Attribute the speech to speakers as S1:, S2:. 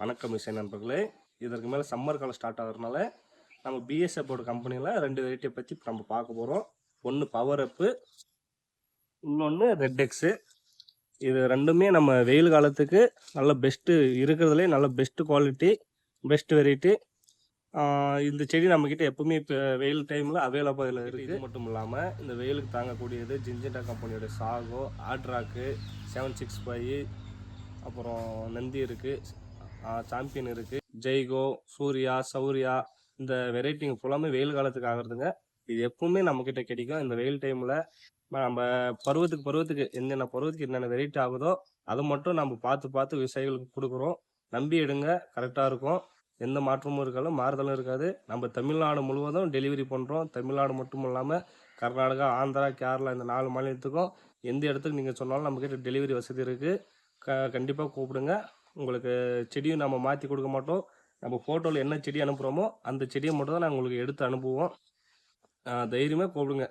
S1: வணக்கம் இசை நண்பர்களே. இதற்கு மேலே சம்மர் காலம் ஸ்டார்ட் ஆகிறதுனால நம்ம பிஎஸ்எஃபோட கம்பெனியில் ரெண்டு வெரைட்டியை பற்றி நம்ம பார்க்க போகிறோம் ஒன்று பவர் அப்பு இன்னொன்று ரெட் எக்ஸு இது ரெண்டுமே நம்ம வெயில் காலத்துக்கு நல்ல பெஸ்ட்டு இருக்கிறதுலே நல்ல பெஸ்ட்டு குவாலிட்டி பெஸ்ட் வெரைட்டி இந்த செடி நம்மக்கிட்ட எப்பவுமே இப்போ வெயில் டைமில் அவைலபிள் இருக்குது இது மட்டும் இல்லாமல் இந்த வெயிலுக்கு தாங்கக்கூடியது ஜிஞ்சண்டா கம்பெனியோட சாகோ ஆட்ராக்கு செவன் சிக்ஸ் ஃபைவ் அப்புறம் நந்தி இருக்குது சாம்பியன் இருக்குது ஜெய்கோ சூர்யா சௌரியா இந்த வெரைட்டிங்க ஃபுல்லாமே வெயில் காலத்துக்கு ஆகுறதுங்க. இது எப்பவுமே நம்மக்கிட்ட கிடைக்கும். இந்த வெயில் டைமில் நம்ம பருவத்துக்கு பருவத்துக்கு என்னென்ன பருவத்துக்கு என்னென்ன வெரைட்டி ஆகுதோ அதை மட்டும் நம்ம பார்த்து பார்த்து விவசாயிகளுக்கு கொடுக்குறோம். நம்பி எடுங்க. கரெக்டாக இருக்கும். எந்த மாற்றமும் இருக்காது மாறுதலும் இருக்காது. நம்ம தமிழ்நாடு முழுவதும் டெலிவரி பண்ணுறோம் தமிழ்நாடு மட்டும் இல்லாமல் கர்நாடகா ஆந்திரா கேரளா இந்த நாலு மாநிலத்துக்கும் எந்த இடத்துக்கு நீங்கள் சொன்னாலும் நம்மக்கிட்ட டெலிவரி வசதி இருக்குது க கண்டிப்பாக கூப்பிடுங்க. உங்களுக்கு செடியும் நம்ம மாற்றி கொடுக்க மாட்டோம். நம்ம ஃபோட்டோவில் என்ன செடி அனுப்புகிறோமோ அந்த செடியை மட்டும் தான் நாங்கள் உங்களுக்கு எடுத்து அனுப்புவோம். தைரியமாக கூப்பிடுங்க.